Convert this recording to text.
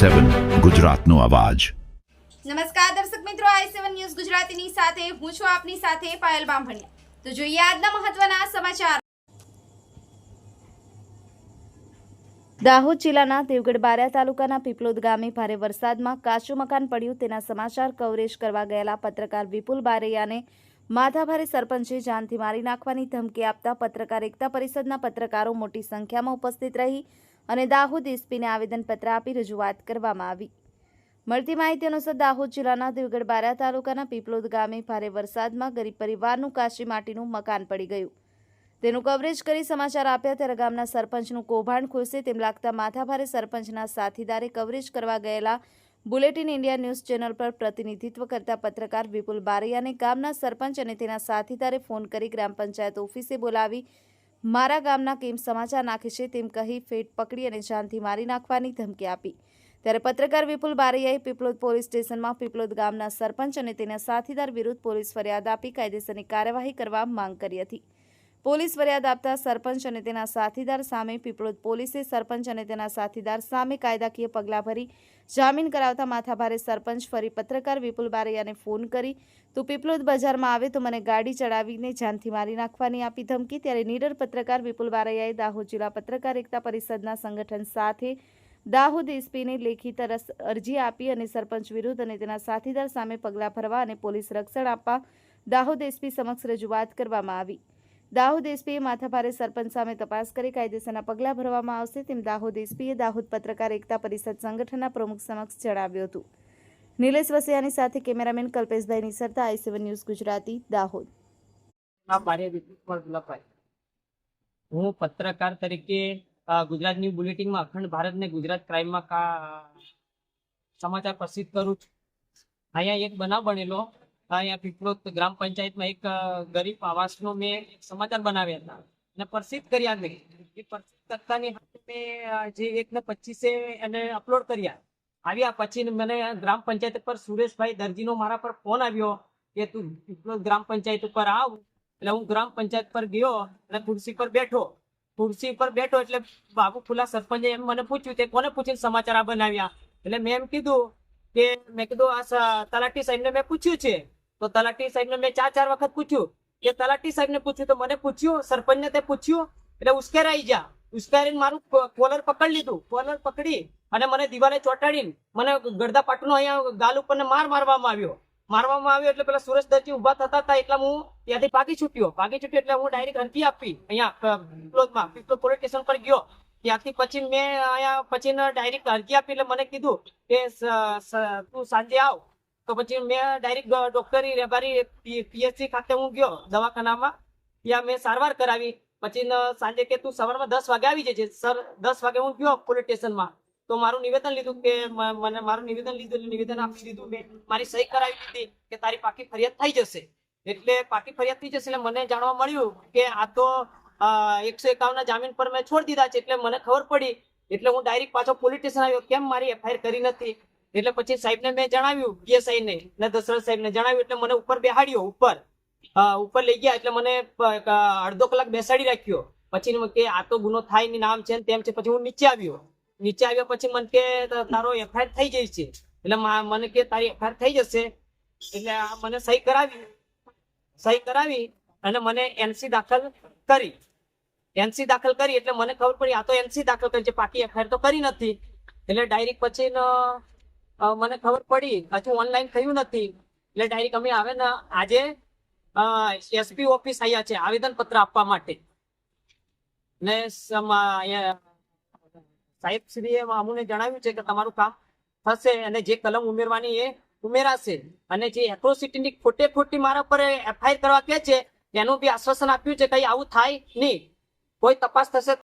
સેવન ગુજરાતનો અવાજ. નમસ્કાર દર્શક મિત્રો, આઈ સેવન ન્યૂઝ ગુજરાતીની સાથે હું છું આપની સાથે પાયલ બામભણિયા. તો જોઈએ આજના મહત્વના સમાચાર. દાહોદ જિલ્લાના દેવગઢ બારિયા તાલુકાના પીપલોદ ગામે ભારે વરસાદમાં કાચું મકાન પડ્યું તેના સમાચાર કવરેજ કરવા ગયેલા પત્રકાર વિપુલ બારૈયાને માથાભારે સરપંચે જાનથી મારી નાખવાની ધમકી આપતા પત્રકાર એકતા પરિષદના પત્રકારો મોટી સંખ્યામાં ઉપસ્થિત રહી અને દાહોદ એસપીને આવેદનપત્ર આપી રજૂઆત કરવામાં આવી. મળતી માહિતી અનુસાર દાહોદ જિલ્લાના દેવગઢ બારા તાલુકાના પીપલોદ ગામે ભારે વરસાદમાં ગરીબ પરિવારનું કાશી માટીનું મકાન પડી ગયું. તેનું કવરેજ કરી સમાચાર આપ્યા ત્યારે ગામના સરપંચનું કૌભાંડ ખુલશે તેમ લાગતા માથાભારે સરપંચના સાથીદારે કવરેજ કરવા ગયેલા બુલેટિન ઇન્ડિયા ન્યૂઝ ચેનલ પર પ્રતિનિધિત્વ કરતા પત્રકાર વિપુલ બારૈયાને ગામના સરપંચ અને તેના સાથીદારે ફોન કરી ગ્રામ પંચાયત ઓફિસે બોલાવી મારા ગામના કેમ સમાચાર નાખે છે તેમ કહી ફેટ પકડી અને જાનથી મારી નાખવાની ધમકી આપી. ત્યારે પત્રકાર વિપુલ બારૈયાએ પીપલોદ પોલીસ સ્ટેશનમાં પીપલોદ ગામના સરપંચ અને તેના સાથીદાર વિરુદ્ધ પોલીસ ફરિયાદ આપી કાયદેસરની કાર્યવાહી કરવા માંગ કરી હતી. પોલીસ ફરિયાદ આપતા સરપંચ અને તેના સાથીદાર સામે પીપળોદ પોલીસે સરપંચ અને તેના સાથીદાર સામે કાયદાકીય પગલાં ભરી જામીન કરાવતા માથાભારે સરપંચ ફરી પત્રકાર વિપુલ બારૈયાને ફોન કરી, તું પીપળોદ બજારમાં આવે તો મને ગાડી ચડાવીને જાનથી મારી નાખવાની આપી ધમકી. ત્યારે નીડર પત્રકાર વિપુલ બારૈયાએ દાહોદ જિલ્લા પત્રકાર એકતા પરિષદના સંગઠન સાથે દાહોદ એસપીને લેખિત અરજી આપી અને સરપંચ વિરુદ્ધ અને તેના સાથીદાર સામે પગલાં ભરવા અને પોલીસ રક્ષણ આપવા દાહોદ એસપી સમક્ષ રજૂઆત કરવામાં આવી. દાહોદ એસપીએ માથાભારે સરપંચ સામે તપાસ કરી કાયદેસરના પગલાં ભરવામાં આવશે તેમ દાહોદ એસપીએ દાહોદ પત્રકાર એકતા પરિષદ સંગઠનના પ્રમુખ સમક્ષ જણાવ્યું હતું. નિલેશ વસિયાની સાથે cameraman Kalpeshbhai Nisarta, I seven news Gujarati, Dahod. હું પત્રકાર તરીકે ગુજરાત ગુજરાતની બુલેટિનમાં અખંડ ભારત ને ગુજરાત ક્રાઇમમાં સમાચાર પ્રસિદ્ધ કરું છું. અહીંયા એક બનાવ બનેલો અહીંયા પીપલોદ ગ્રામ પંચાયતમાં એક ગરીબ આવાસનો મેં સમાચાર બનાવ્યા હતા. અને પ્રસિદ્ધ કર્યા મેં. એ પ્રસિદ્ધ કરતાની મેં જે એક ને પચીસે એને અપલોડ કર્યા. આવ્યા પછી મને ગ્રામ પંચાયત પર સુરેશભાઈ દરજીનો મારા પર ફોન આવ્યો કે તું પીપલોદ ગ્રામ પંચાયત ઉપર આવ. એટલે હું ગ્રામ પંચાયત પર ગયો અને ખુરશી પર બેઠો. ખુરશી પર બેઠો એટલે બાબુ ફુલા સરપંચે એમ મને પૂછ્યું તે કોને પૂછીને સમાચાર બનાવ્યા? એટલે મેં એમ કીધું કે, મેં કીધું આ તલાટી સાહેબને મેં પૂછ્યું છે. તો તલાટી સાહેબને મેં ચાર ચાર વખત પૂછ્યું. કે તલાટી સાહેબને પૂછ્યું તો મને પૂછ્યું, સરપંચને તે પૂછ્યું, એટલે ઉશ્કેરાઈ જા ઉશ્કેરીને મારું કોલર પકડી લીધું. કોલર પકડી અને મને દિવાલે ચોટાડીને મને ગળદા પાટનો અહીંયા ગાલ ઉપર માર મારવામાં આવ્યો. મારવામાં આવ્યો એટલે પેલા સુરેશ દરજી ઊભા થતા હતા એટલે હું ત્યાંથી ભાગી છૂટ્યો. ભાગી છૂટ્યો એટલે હું ડાયરેક્ટ અરજી આપી અહીંયા પીપલોદમાં પીપલોદ પોલીસ સ્ટેશન પર ગયો. ત્યાંથી પછી મેં અહીંયા પછી ડાયરેક્ટ અરજી આપી એટલે મને કીધું કે તું સાંજે આવ. તો પછી મેં ડાયરેક્ટ ડોક્ટરી વેપારી પીએચસી ખાતે હું ગયો દવાખાનામાં. ત્યાં મેં સારવાર કરાવી. પછી સાંજે કે તું સવારમાં દસ વાગે આવી જજે. સર, દસ વાગે હું ગયો પોલીસ સ્ટેશનમાં તો મારું નિવેદન લીધું કે મને મારું નિવેદન લીધું, નિવેદન આપી દીધું મેં. મારી સહી કરાવી દીધી કે તારી પાકી ફરિયાદ થઈ જશે. એટલે પાકી ફરિયાદ થઈ જશે એટલે મને જાણવા મળ્યું કે આ તો એકસો એકાવન જામીન પર મેં છોડી દીધા છે. એટલે મને ખબર પડી. એટલે હું ડાયરેક્ટ પાછો પોલીસ સ્ટેશન આવ્યો. કેમ મારી એફઆઈઆર કરી નથી? એટલે પછી સાહેબને મેં જણાવ્યું પીએસઆઈ ને ને દશરથ સાહેબને જણાવ્યું એટલે મને ઉપર બેહાડ્યો ઉપર. ઉપર લઈ ગયા એટલે મને અડધો કલાક બેસાડી રાખ્યો. પછી કે આ તો ગુનો થાયની નામ છે ને તેમ છે. પછી હું નીચે આવ્યો. નીચે આવ્યા પછી મને કે તારો એફઆઈઆર થઈ જાય છે. એટલે મને કે તારી એફઆઈઆર થઈ જશે. એટલે મને સહી કરાવી. સહી કરાવી અને મને એનસી દાખલ કરી. એનસી દાખલ કરી એટલે મને ખબર પડી આ તો એનસી દાખલ કરી છે પાકી એફઆઈઆર તો કરી નથી. એટલે ડાયરેક્ટ પછી ન, મને ખબર પડી. હજુ ઓનલાઈન થયું નથી. એટલે ડાયરેક્ટ અમે આવે ને આજે એસપી ઓફિસ આવ્યા છે આવેદન પત્ર આપવા માટે. ને અહીંયા સાહેબ શ્રીએ અમુને જણાવ્યું છે કે તમારું કામ થશે અને જે કલમ ઉમેરવાની એ ઉમેરાશે. અને જે એક્રોસિટીની ખોટે ખોટી મારા પર એફઆઈઆર કરવા કે છે, એનું બી આશ્વાસન આપ્યું છે કઈ આવું થાય નહીં. કોઈ તપાસ થશે